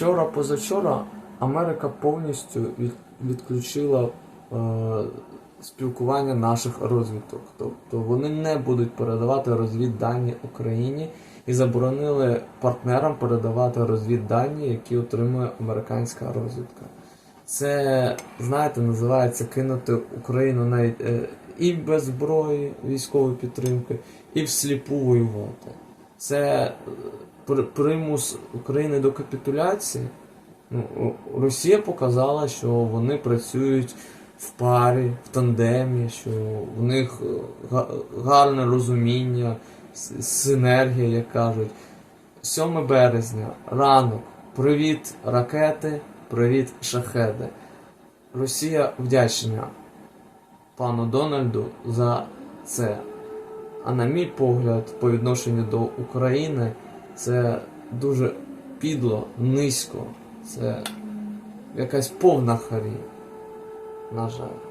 Вчора, позавчора Америка повністю від, відключила е, спілкування наших розвідок. Тобто вони не будуть передавати розвіддані Україні і заборонили партнерам передавати розвіддані, які отримує американська розвідка. Це, знаєте, називається кинути Україну навіть е, і без зброї військової підтримки, і всліпу воювати. Це примус України до капітуляції. Ну, Росія показала, що вони працюють в парі, в тандемі, що в них е, гарне розуміння, синергія, як кажуть. 7 березня, ранок, привіт ракети, привіт шахеди. Росія вдячна пану Дональду за це. А на мій погляд, по відношенню до України, це дуже підло, низько. Це якась повна харі. На жаль.